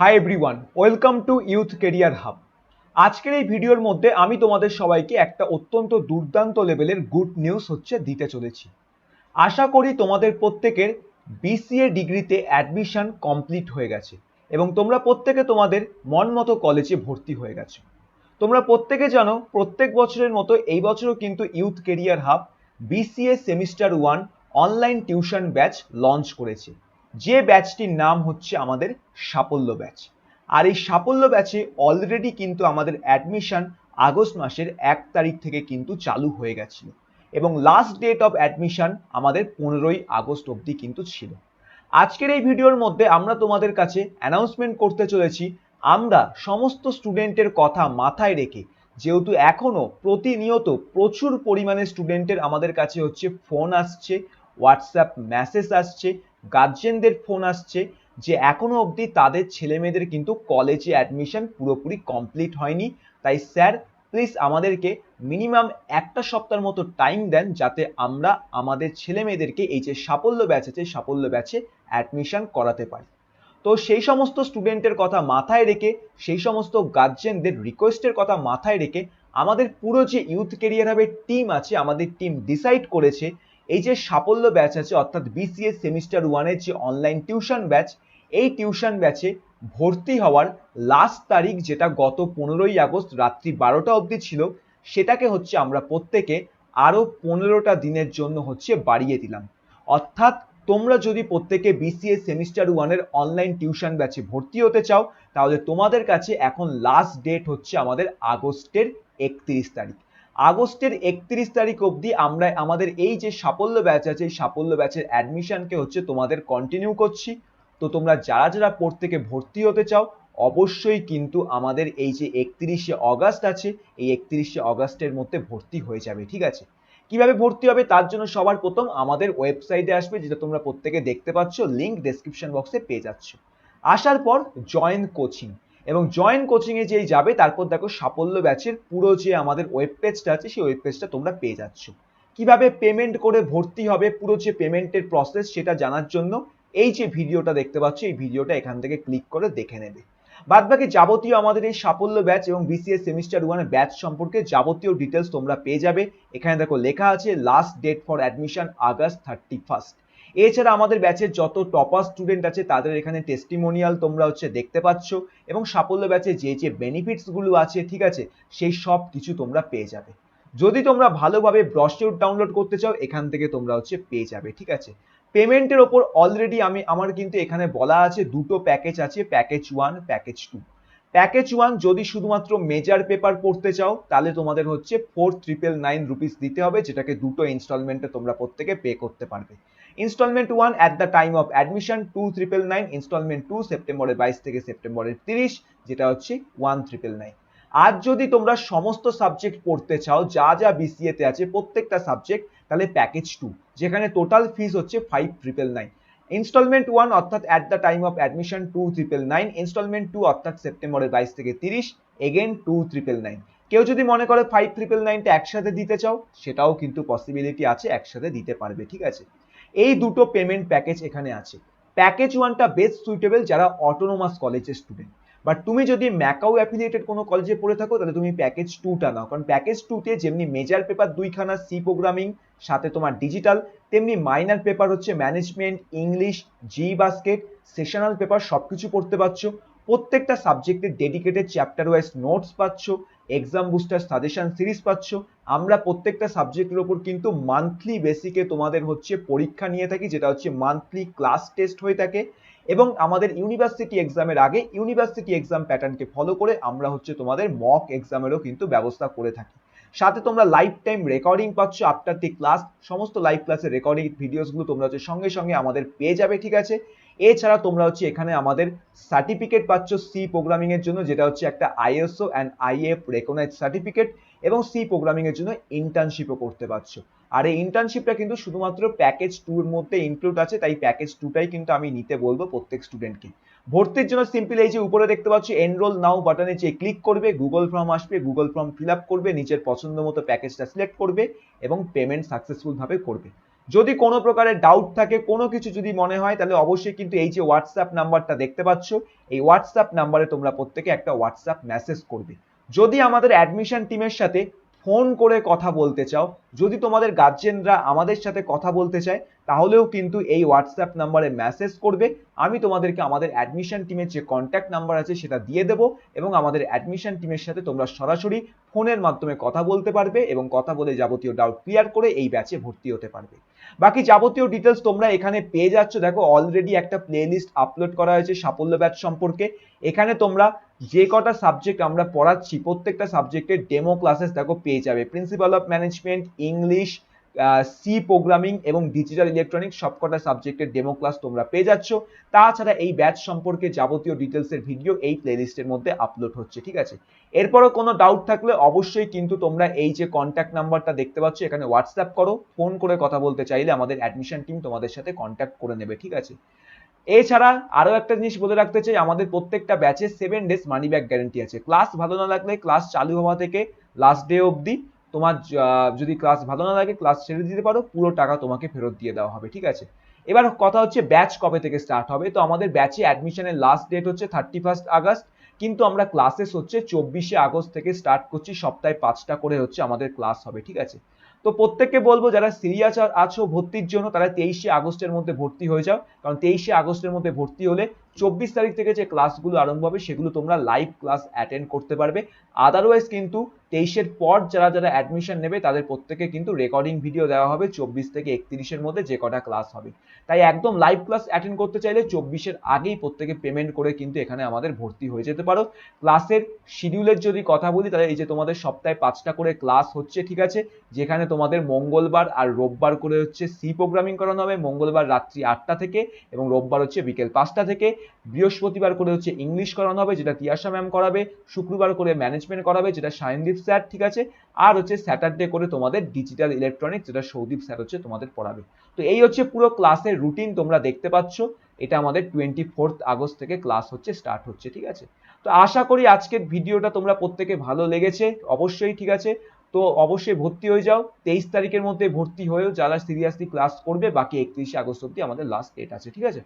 Hi everyone welcome to youth career hub আজকের এই ভিডিওর মধ্যে আমি তোমাদের সবাইকে একটা অত্যন্ত দুর্দান্ত লেভেলের গুড নিউজ হচ্ছে দিতে চলেছি। আশা করি তোমাদের প্রত্যেকের বিসিএ ডিগ্রিতে অ্যাডমিশন কমপ্লিট হয়ে গেছে এবং তোমরা প্রত্যেকে তোমাদের মন মতো কলেজে ভর্তি হয়ে গেছো। তোমরা প্রত্যেকে জানো, প্রত্যেক বছরের মতো এই বছরও কিন্তু youth career hub BCA semester one online tuition batch launch করেছে। যে ব্যাচটির নাম হচ্ছে আমাদের সাফল্য ব্যাচ। আর এই সাফল্য ব্যাচে অলরেডি কিন্তু আমাদের অ্যাডমিশন আগস্ট মাসের এক তারিখ থেকে কিন্তু চালু হয়ে গেছিল এবং লাস্ট ডেট অফ অ্যাডমিশন আমাদের পনেরোই আগস্ট অবধি কিন্তু ছিল। আজকের এই ভিডিওর মধ্যে আমরা তোমাদের কাছে অ্যানাউন্সমেন্ট করতে চলেছি, আমরা সমস্ত স্টুডেন্টের কথা মাথায় রেখে, যেহেতু এখনও প্রতিনিয়ত প্রচুর পরিমাণে স্টুডেন্টের আমাদের কাছে হচ্ছে ফোন আসছে হোয়াটসঅ্যাপ মেসেজ আসছে গার্জেনদের ফোন আসছে যে এখনও অবধি তাদের ছেলে মেয়েদের কিন্তু কলেজে অ্যাডমিশন পুরোপুরি কমপ্লিট হয়নি। তাই স্যার প্লিজ আমাদেরকে মিনিমাম একটা সপ্তাহের মতো টাইম দেন যাতে আমরা আমাদের ছেলে মেয়েদেরকে এই যে সাফল্য ব্যাচ আছে, সাফল্য ব্যাচে অ্যাডমিশন করাতে পারি। তো সেই সমস্ত স্টুডেন্টের কথা মাথায় রেখে, সেই সমস্ত গার্জেনদের রিকোয়েস্টের কথা মাথায় রেখে আমাদের পুরো যে ইউথ কেরিয়ার হবে টিম আছে, আমাদের টিম ডিসাইড করেছে এই যে সাফল্য ব্যাচ আছে, অর্থাৎ বিসিএস সেমিস্টার ওয়ানের যে অনলাইন টিউশন ব্যাচ এই টিউশন ব্যাচে ভর্তি হওয়ার লাস্ট তারিখ যেটা গত পনেরোই আগস্ট রাত্রি বারোটা অবধি ছিল, সেটাকে হচ্ছে আমরা প্রত্যেকে আরও পনেরোটা দিনের জন্য হচ্ছে বাড়িয়ে দিলাম। অর্থাৎ তোমরা যদি প্রত্যেকে বিসিএস সেমিস্টার ওয়ানের অনলাইন টিউশন ব্যাচে ভর্তি হতে চাও, তাহলে তোমাদের কাছে এখন লাস্ট ডেট হচ্ছে আমাদের আগস্টের একত্রিশ তারিখ। আগস্টের একত্রিশ তারিখ অবধি আমরা আমাদের এই যে সাফল্য ব্যাচ আছে, এই সাফল্য ব্যাচের অ্যাডমিশনকে হচ্ছে তোমাদের কন্টিনিউ করছি। তো তোমরা যারা যারা প্রত্যেকে ভর্তি হতে চাও, অবশ্যই কিন্তু আমাদের এই যে একত্রিশে অগাস্ট আছে, এই একত্রিশে অগাস্টের মধ্যে ভর্তি হয়ে যাবে, ঠিক আছে? কীভাবে ভর্তি হবে তার জন্য সবার প্রথম আমাদের ওয়েবসাইটে আসবে, যেটা তোমরা প্রত্যেকে দেখতে পাচ্ছ লিঙ্ক ডেসক্রিপশন বক্সে পেয়ে যাচ্ছ। আসার পর জয়েন কোচিং এবং জয়েন কোচিংয়ে যেই যাবে, তারপর দেখো সাফল্য ব্যাচের পুরো যে আমাদের ওয়েব পেজটা আছে, সেই ওয়েব পেজটা তোমরা পেয়ে যাচ্ছ। কীভাবে পেমেন্ট করে ভর্তি হবে, পুরো যে পেমেন্টের প্রসেস সেটা জানার জন্য এই যে ভিডিওটা দেখতে পাচ্ছ, এই ভিডিওটা এখান থেকে ক্লিক করে দেখে নেবে। বাদ বাকি যাবতীয় আমাদের এই সাফল্য ব্যাচ এবং বিসিএস সেমিস্টার ওয়ানের ব্যাচ সম্পর্কে যাবতীয় ডিটেলস তোমরা পেয়ে যাবে। এখানে দেখো লেখা আছে last date for admission August thirty first এছাড়া আমাদের ব্যাচের যত টপার স্টুডেন্ট আছে, তাদের এখানে টেস্টিমোনিয়াল তোমরা হচ্ছে দেখতে পাচ্ছ এবং সাফল্য ব্যাচে যে যে বেনিফিটসগুলো আছে, ঠিক আছে, সেই সব কিছু তোমরা পেয়ে যাবে। যদি তোমরা ভালোভাবে ব্রশিউর ডাউনলোড করতে চাও, এখান থেকে তোমরা হচ্ছে পেয়ে যাবে, ঠিক আছে? পেমেন্টের ওপর অলরেডি আমি, আমার কিন্তু এখানে বলা আছে দুটো প্যাকেজ আছে package one package two package one যদি শুধুমাত্র মেজার পেপার পড়তে চাও, তাহলে তোমাদের হচ্ছে ফোর ট্রিপল নাইন রুপিস দিতে হবে, যেটাকে দুটো ইনস্টলমেন্টে তোমরা প্রত্যেকে পে করতে পারবে। Instalment one at the time of admission two triple nine instalment two সেপ্টেম্বরের বাইশ থেকে সেপ্টেম্বরের তিরিশ, যেটা হচ্ছে ওয়ান ট্রিপল নাইন আর যদি তোমরা সমস্ত সাবজেক্ট পড়তে চাও, যা যা বিসিএতে আছে, প্রত্যেকটা সাবজেক্ট তাহলে প্যাকেজ টু যেখানে টোটাল ফিস হচ্ছে five triple nine instalment one অর্থাৎ at the time of admission two triple nine instalment two অর্থাৎ সেপ্টেম্বরের বাইশ থেকে তিরিশ এগেন টু ট্রিপল নাইন কেউ যদি মনে করে ফাইভ ট্রিপল নাইনটা একসাথে দিতে চাও, সেটাও কিন্তু পসিবিলিটি আছে, একসাথে দিতে পারবে, ঠিক আছে? এই দুটো পেমেন্ট প্যাকেজ এখানে আছে। প্যাকেজ ওয়ানটা বেস্ট সুইটেবল যারা অটোনোমাস কলেজের স্টুডেন্ট বাট তুমি যদি ম্যাকাও অ্যাফিলিয়েটেড কোনো কলেজে পড়ে থাকো, তাহলে তুমি প্যাকেজ টুটা নাও। কারণ প্যাকেজ টুতে যেমনি মেজার পেপার দুইখানা সি প্রোগ্রামিং সাথে তোমার ডিজিটাল তেমনি মাইনার পেপার হচ্ছে management English G basket sessional paper সব কিছু পড়তে পারছ। প্রত্যেকটা সাবজেক্টের ডেডিকেটেড চ্যাপ্টার ওয়াইজ নোটস পাচ্ছ। এক্সাম বুস্টার সাজেশন সিরিজ পাচ্ছ। আমরা প্রত্যেকটা সাবজেক্টের ওপর কিন্তু মান্থলি বেসিকে তোমাদের হচ্ছে পরীক্ষা নিয়ে থাকি, যেটা হচ্ছে মান্থলি ক্লাস টেস্ট হয়ে থাকে। এবং আমাদের ইউনিভার্সিটি এক্সামের আগে ইউনিভার্সিটি এক্সাম প্যাটার্নকে ফলো করে আমরা হচ্ছে তোমাদের মক এক্সামেরও কিন্তু ব্যবস্থা করে থাকি। সাথে তোমরা লাইফ টাইম রেকর্ডিং পাচ্ছ আফটার দি ক্লাস সমস্ত লাইভ ক্লাসের রেকর্ডিং ভিডিওসগুলো তোমরা হচ্ছে সঙ্গে সঙ্গে আমাদের পেয়ে যাবে, ঠিক আছে? এছাড়া তোমরা হচ্ছে এখানে আমাদের সার্টিফিকেট পাচ্ছ সি প্রোগ্রামিং এর জন্য, যেটা হচ্ছে একটা ISO and IF recognise certificate এবং সি প্রোগ্রামিং এর জন্য ইন্টার্নশিপও করতে পারছ। আর এই ইন্টার্নশিপটা কিন্তু শুধুমাত্র প্যাকেজ টু এর মধ্যে ইনক্লুড আছে, তাই প্যাকেজ টুটাই কিন্তু আমি নিতে বলব প্রত্যেক স্টুডেন্টকে ভর্তির জন্য সিম্পল এই যে উপরে দেখতে পাচ্ছ এনরোল নাও বাটনে যে ক্লিক করবে গুগল ফর্ম আসবে গুগল ফর্ম ফিল আপ করবে, নিজের পছন্দ মতো প্যাকেজটা সিলেক্ট করবে এবং পেমেন্ট সাকসেসফুল ভাবে করবে। যদি কোনো প্রকারের ডাউট থাকে, কোনো কিছু যদি মনে হয়, তাহলে অবশ্যই কিন্তু এই যে হোয়াটসঅ্যাপ নাম্বারটা দেখতে পাচ্ছ, এই হোয়াটসঅ্যাপ নাম্বারে তোমরা প্রত্যেকে একটা হোয়াটসঅ্যাপ মেসেজ করবে। যদি আমাদের অ্যাডমিশন টিমের সাথে ফোন করে কথা বলতে চাও, যদি তোমাদের গার্জেনরা আমাদের সাথে কথা বলতে চায়, তাহলেও কিন্তু এই হোয়াটসঅ্যাপ নাম্বারে মেসেজ করবে। আমি তোমাদেরকে আমাদের অ্যাডমিশন টিমের যে কন্ট্যাক্ট নাম্বার আছে সেটা দিয়ে দেবো এবং আমাদের অ্যাডমিশন টিমের সাথে তোমরা সরাসরি ফোনের মাধ্যমে কথা বলতে পারবে এবং কথা বলে যাবতীয় ডাউট ক্লিয়ার করে এই ব্যাচে ভর্তি হতে পারবে। বাকি যাবতীয় ডিটেলস তোমরা এখানে পেয়ে যাচ্ছ। দেখো অলরেডি একটা প্লেলিস্ট আপলোড করা হয়েছে সাফল্য ব্যাচ সম্পর্কে। এখানে তোমরা যে কটা সাবজেক্ট আমরা পড়াচ্ছি, প্রত্যেকটা সাবজেক্টের ডেমো ক্লাসেস দেখো পেয়ে যাবে। Principle of management English C programming এবং ডিজিটাল ইলেকট্রনিক্স সবকটা সাবজেক্টের ডেমো ক্লাস তোমরা পেয়ে যাচ্ছ। তাছাড়া এই ব্যাচ সম্পর্কে যাবতীয় ডিটেলসের ভিডিও এই প্লেলিস্টের মধ্যে আপলোড হচ্ছে, ঠিক আছে? এরপরও কোনো ডাউট থাকলে অবশ্যই কিন্তু তোমরা এই যে কন্ট্যাক্ট নাম্বারটা দেখতে পাচ্ছ, এখানে হোয়াটসঅ্যাপ করো। ফোন করে কথা বলতে চাইলে আমাদের অ্যাডমিশন টিম তোমাদের সাথে কন্ট্যাক্ট করে নেবে, ঠিক আছে? এছাড়া আরও একটা জিনিস বলে রাখতে চাই, আমাদের প্রত্যেকটা ব্যাচে seven days money back guarantee আছে। ক্লাস ভালো না লাগলে ক্লাস চালু হওয়া থেকে লাস্ট ডে অবধি তোমার যদি ক্লাস ভালো না লাগে ক্লাস ছেড়ে দিতে পারো, পুরো টাকা তোমাকে ফেরত দিয়ে দেওয়া হবে, ঠিক আছে? এবার কথা হচ্ছে ব্যাচ কবে থেকে স্টার্ট হবে? তো আমাদের ব্যাচে অ্যাডমিশনের লাস্ট ডেট হচ্ছে থার্টি ফার্স্ট আগস্ট, কিন্তু আমরা ক্লাসেস হচ্ছে চব্বিশে আগস্ট থেকে স্টার্ট করছি, সপ্তাহে পাঁচটা করে হচ্ছে আমাদের ক্লাস হবে, ঠিক আছে? তো প্রত্যেককে বলব, যারা সিরিয়াস আছো ভর্তির জন্য, তারা তেইশে আগস্টের মধ্যে ভর্তি হয়ে যাও। কারণ তেইশে আগস্টের মধ্যে ভর্তি হলে চব্বিশ তারিখ থেকে যে ক্লাসগুলো আরম্ভ হবে, সেগুলো তোমরা লাইভ ক্লাস অ্যাটেন্ড করতে পারবে। আদারওয়াইজ কিন্তু তেইশের পর যারা যারা অ্যাডমিশন নেবে, তাদের প্রত্যেকে কিন্তু রেকর্ডিং ভিডিও দেওয়া হবে চব্বিশ থেকে একত্রিশের মধ্যে যে কটা ক্লাস হবে। তাই একদম লাইভ ক্লাস অ্যাটেন্ড করতে চাইলে চব্বিশের আগেই প্রত্যেকে পেমেন্ট করে কিন্তু এখানে আমাদের ভর্তি হয়ে যেতে পারো। ক্লাসের শিডিউলের যদি কথা বলি, তাহলে এই যে তোমাদের সপ্তাহে পাঁচটা করে ক্লাস হচ্ছে, ঠিক আছে? যেখানে তোমাদের মঙ্গলবার আর রোববার করে হচ্ছে সি প্রোগ্রামিং করানো হবে। মঙ্গলবার রাত্রি আটটা থেকে এবং রোববার হচ্ছে বিকেল পাঁচটা থেকে। বৃহস্পতিবার করে হচ্ছে ইংলিশ করানো হবে, যেটা তিয়াশা ম্যাম করাবে, শুক্রবার করে ম্যানেজমেন্ট করাবে, যেটা সায়নদীপ স্যার ঠিক আছে? আর হচ্ছে স্যাটারডে করে তোমাদের ডিজিটাল ইলেকট্রনিক্স যেটা সৌদীপ স্যার হচ্ছে তোমাদের পড়াবে। তো এই হচ্ছে পুরো ক্লাসের রুটিন তোমরা দেখতে পাচ্ছ। এটা আমাদের টোয়েন্টি ফোর্থ আগস্ট থেকে ক্লাস হচ্ছে স্টার্ট হচ্ছে, ঠিক আছে? তো আশা করি আজকের ভিডিওটা তোমরা প্রত্যেকে ভালো লেগেছে, অবশ্যই, ঠিক আছে? তো অবশ্যই ভর্তি হয়ে যাও, তেইশ তারিখের মধ্যে ভর্তি হয়েও যারা সিরিয়াসলি ক্লাস করবে, বাকি একত্রিশে আগস্ট অব্দি আমাদের লাস্ট ডেট আছে, ঠিক আছে?